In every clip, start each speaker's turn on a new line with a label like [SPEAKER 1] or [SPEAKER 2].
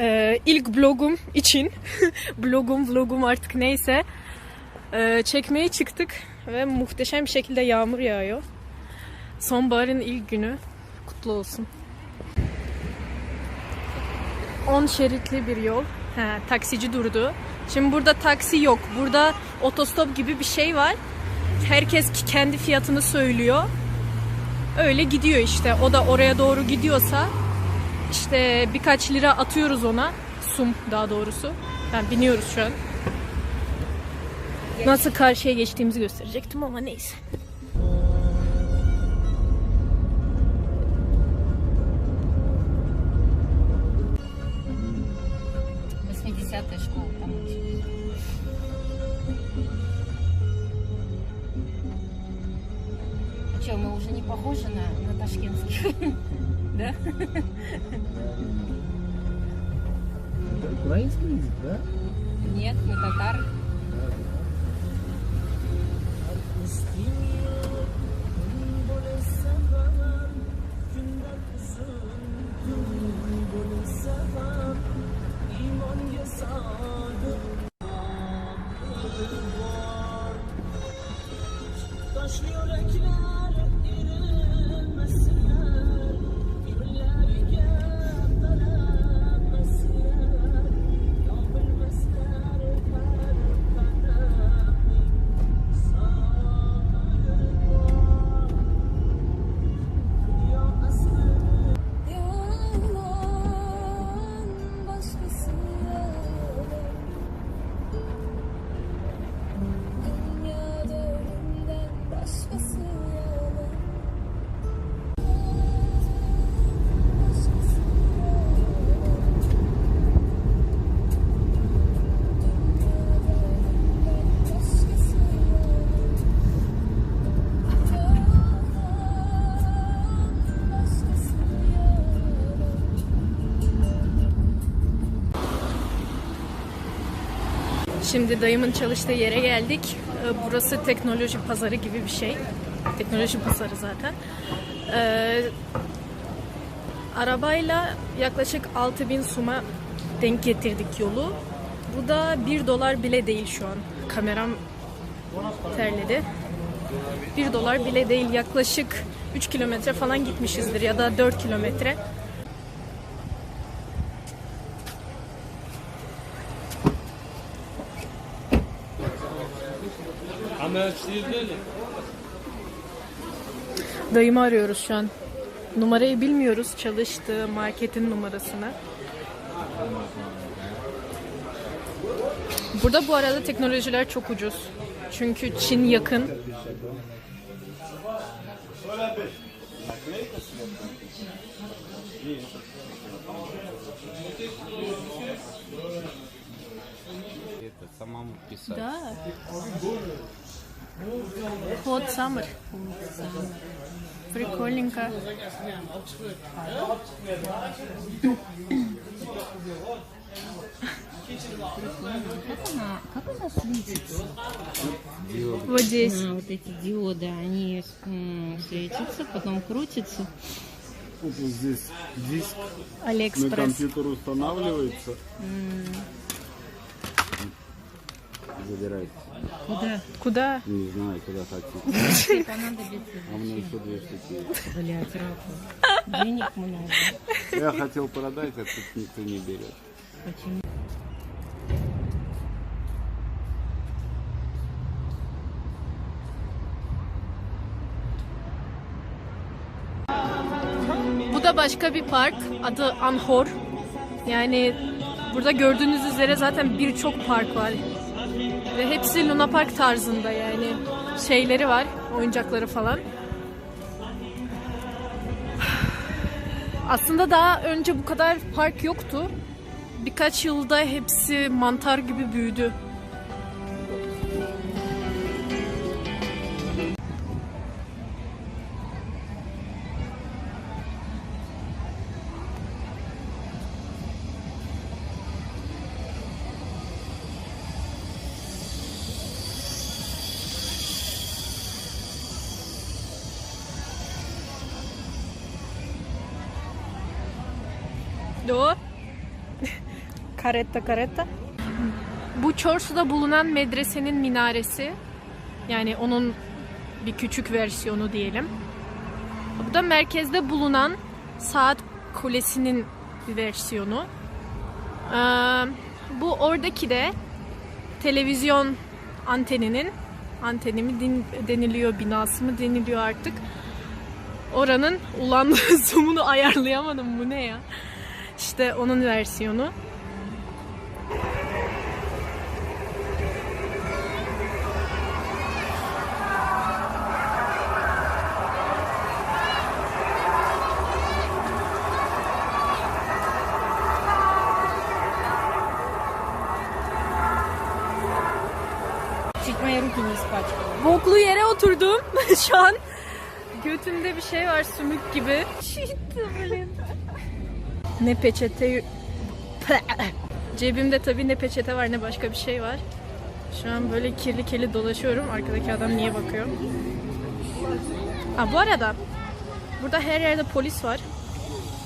[SPEAKER 1] Ee, ilk blogum için, blogum vlogum artık neyse ee, çekmeye çıktık ve muhteşem bir şekilde yağmur yağıyor. Sonbaharın ilk günü kutlu olsun. 10 şeritli bir yol. He, taksici durdu. Şimdi burada taksi yok. Burada otostop gibi bir şey var. Herkes kendi fiyatını söylüyor. Öyle gidiyor işte. O da oraya doğru gidiyorsa işte birkaç lira atıyoruz ona. Sum daha doğrusu. Yani biniyoruz şu an. Nasıl karşıya geçtiğimizi gösterecektim ama neyse.
[SPEAKER 2] Восьмидесятая школа там училась. А что, мы уже не похожи на, на ташкентских? Да?
[SPEAKER 3] Украинский язык, да?
[SPEAKER 2] Нет, мы татары.
[SPEAKER 4] Yalan
[SPEAKER 1] Şimdi dayımın çalıştığı yere geldik. Ee, Burası teknoloji pazarı gibi bir şey. Teknoloji pazarı zaten. Ee, arabayla yaklaşık 6000 suma denk getirdik yolu. Bu da 1 dolar bile değil şu an. Kameram terledi. 1 dolar bile değil. Yaklaşık 3 kilometre falan gitmişizdir ya da 4 kilometre. Dayımı arıyoruz şu an. Numarayı bilmiyoruz. Çalıştığı marketin numarasını. Burada bu arada teknolojiler çok ucuz. Çünkü Çin yakın.
[SPEAKER 5] это самому писать.
[SPEAKER 1] Да. Hot summer. Прикольненько.
[SPEAKER 2] Как она, как она светится?
[SPEAKER 1] Вот здесь.
[SPEAKER 2] А, вот эти диоды, они светятся, потом крутятся.
[SPEAKER 3] Вот здесь диск на
[SPEAKER 1] Алиэкспресс.
[SPEAKER 3] компьютер устанавливается. Забирайте.
[SPEAKER 2] Куда?
[SPEAKER 1] Куда?
[SPEAKER 3] Не знаю, куда хотите.
[SPEAKER 2] Тебе понадобится.
[SPEAKER 3] А мне еще две штуки.
[SPEAKER 2] Блять, Рафа. Денег много.
[SPEAKER 3] Я хотел продать, а тут никто не берет.
[SPEAKER 2] Почему?
[SPEAKER 1] Bu da başka bir park. Adı Anhor. Yani burada gördüğünüz üzere zaten birçok park var. Ve hepsi Luna Park tarzında yani. Şeyleri var, oyuncakları falan. Aslında daha önce bu kadar park yoktu. Birkaç yılda hepsi mantar gibi büyüdü. Karetta karetta. Bu Çorsu'da bulunan medresenin minaresi. Yani onun bir küçük versiyonu diyelim. Bu da merkezde bulunan saat kulesinin versiyonu. Ee, bu oradaki de televizyon anteninin anteni mi deniliyor, binası mı deniliyor artık. Oranın ulan zoom'unu ayarlayamadım bu ne ya. İşte onun versiyonu. Boklu yere oturdum şu an. Götümde bir şey var sümük gibi. ne peçete... Cebimde tabii ne peçete var ne başka bir şey var. Şu an böyle kirli kirli dolaşıyorum. Arkadaki adam niye bakıyor? Ha bu arada burada her yerde polis var.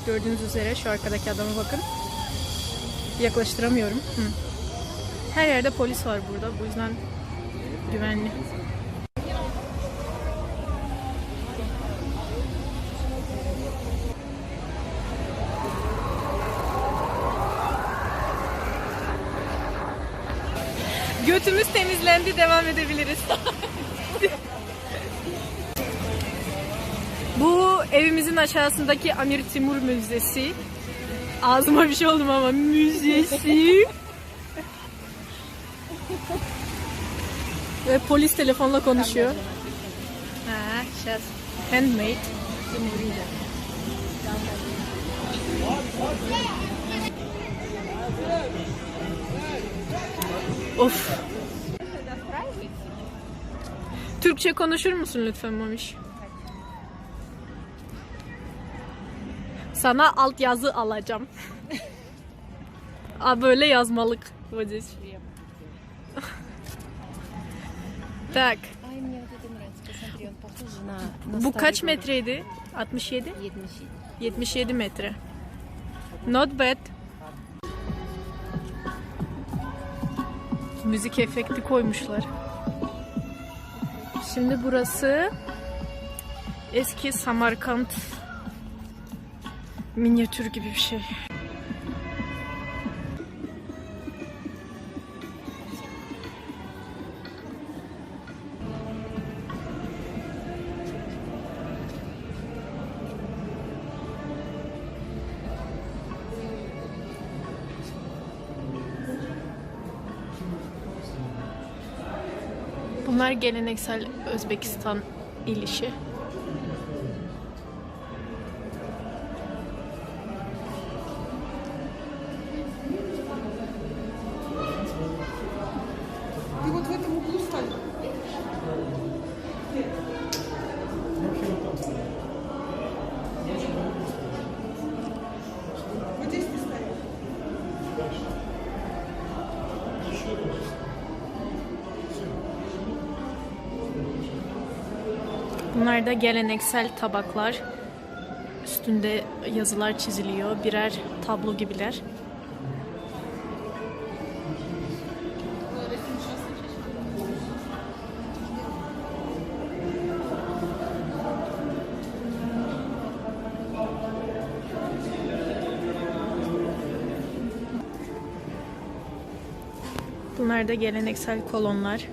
[SPEAKER 1] Gördüğünüz üzere şu arkadaki adama bakın. Yaklaştıramıyorum. Hı. Her yerde polis var burada. Bu yüzden güvenli. Götümüz temizlendi devam edebiliriz. Bu evimizin aşağısındaki Amir Timur Müzesi. Ağzıma bir şey oldum ama müzesi. Ve polis telefonla konuşuyor. Ha, şas. Handmade. Of. Türkçe konuşur musun lütfen Mamiş? Sana altyazı alacağım. Aa, böyle yazmalık. Вот здесь. Так.
[SPEAKER 2] Ай, мне вот это нравится. Посмотри, он похож на, на
[SPEAKER 1] Bu
[SPEAKER 2] старый
[SPEAKER 1] kaç
[SPEAKER 2] город.
[SPEAKER 1] metreydi? 67?
[SPEAKER 2] 77.
[SPEAKER 1] 77 metre. Not bad. Müzik efekti koymuşlar. Şimdi burası eski Samarkand minyatür gibi bir şey. Bunlar geleneksel Özbekistan el Bunlar da geleneksel tabaklar. Üstünde yazılar çiziliyor. Birer tablo gibiler. Bunlar da geleneksel kolonlar.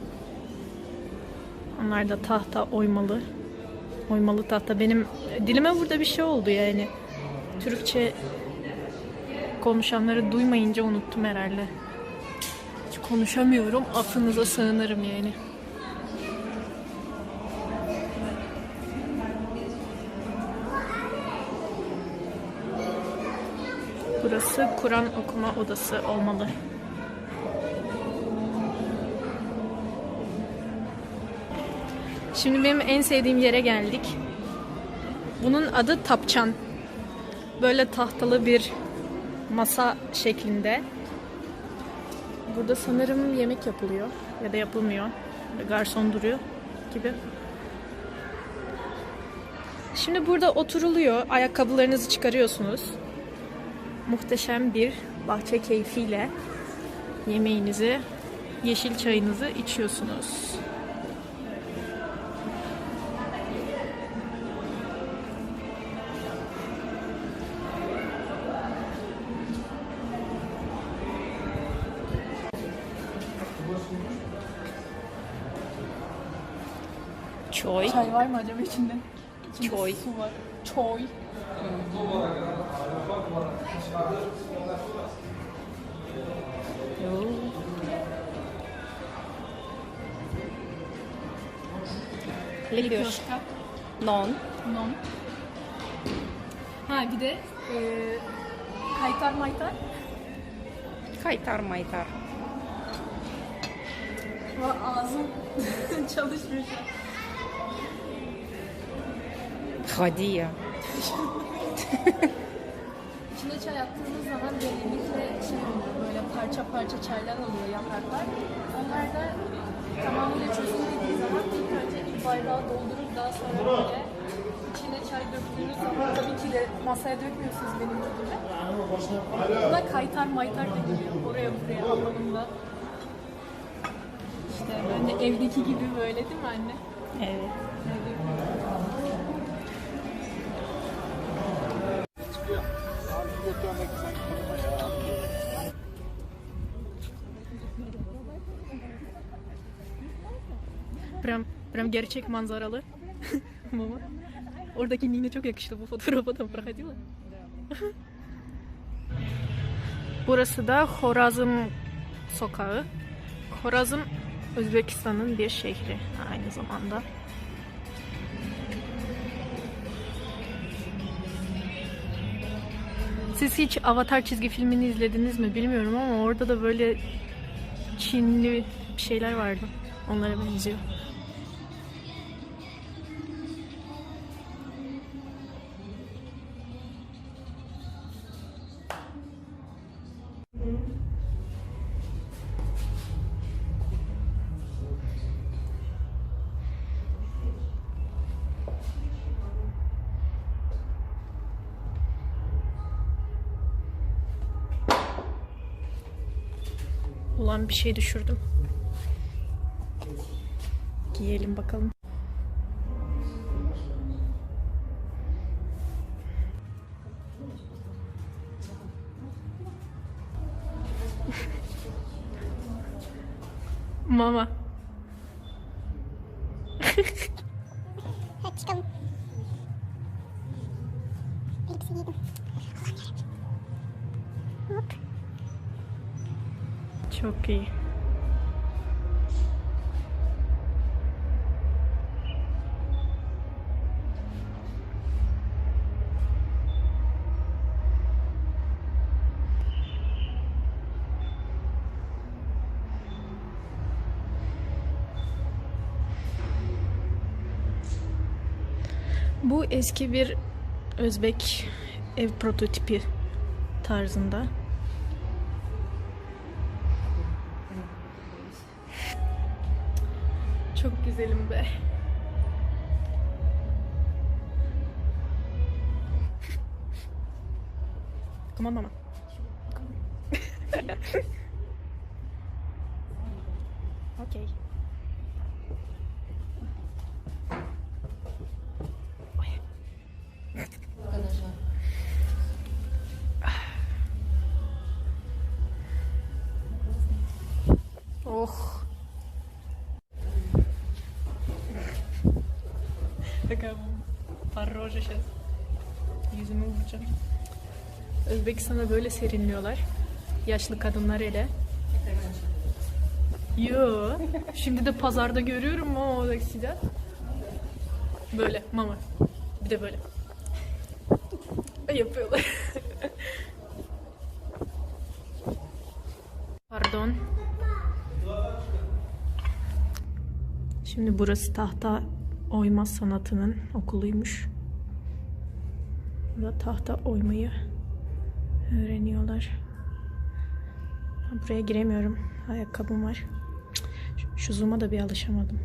[SPEAKER 1] Onlar da tahta oymalı. Oymalı tahta. Benim dilime burada bir şey oldu yani. Türkçe konuşanları duymayınca unuttum herhalde. Hiç konuşamıyorum. Affınıza sığınırım yani. Burası Kur'an okuma odası olmalı. Şimdi benim en sevdiğim yere geldik. Bunun adı tapçan. Böyle tahtalı bir masa şeklinde. Burada sanırım yemek yapılıyor ya da yapılmıyor. Garson duruyor gibi. Şimdi burada oturuluyor. Ayakkabılarınızı çıkarıyorsunuz. Muhteşem bir bahçe keyfiyle yemeğinizi, yeşil çayınızı içiyorsunuz. Çay.
[SPEAKER 2] Çay var mı acaba içinde?
[SPEAKER 1] Çay.
[SPEAKER 2] Su var. Çay.
[SPEAKER 1] Lipioşka. Non.
[SPEAKER 2] Non. Ha bir de e, kaytar maytar.
[SPEAKER 1] Kaytar maytar.
[SPEAKER 2] Ağzım çalışmıyor şu an.
[SPEAKER 1] Hadi ya.
[SPEAKER 2] İçine çay attığınız zaman derinlikle şey oluyor, böyle parça parça çaylar oluyor yapraklar. Onlar da tamamıyla çözülmediği zaman ilk önce bir bardağa doldurup daha sonra böyle içine çay döktüğünüz zaman tabii ki de masaya dökmüyorsunuz benim gibi. Buna kaytar maytar deniliyor oraya buraya anlamında. İşte ben de evdeki gibi böyle değil mi anne?
[SPEAKER 1] Evet. прям gerçek manzaralı. Mama. Oradaki Nine çok yakıştı bu fotoğrafa da проходила. Burası da Horazm sokağı. Horazm Özbekistan'ın bir şehri aynı zamanda. Siz hiç Avatar çizgi filmini izlediniz mi bilmiyorum ama orada da böyle Çinli bir şeyler vardı. Onlara benziyor. Ulan bir şey düşürdüm. Giyelim bakalım. Mama. Eski bir Özbek ev prototipi tarzında. Çok güzelim be. Come on mama. okay. Oh. Такая parroja сейчас. Yüzümü vuracağım. Özbekistan'da böyle serinliyorlar. Yaşlı kadınlar hele. Yo. Şimdi de pazarda görüyorum o oradaki sıcak. Böyle mama. Bir de böyle. Yapıyorlar. Pardon. Şimdi burası tahta oyma sanatının okuluymuş. Burada tahta oymayı öğreniyorlar. Buraya giremiyorum. Ayakkabım var. Şu, zoom'a da bir alışamadım.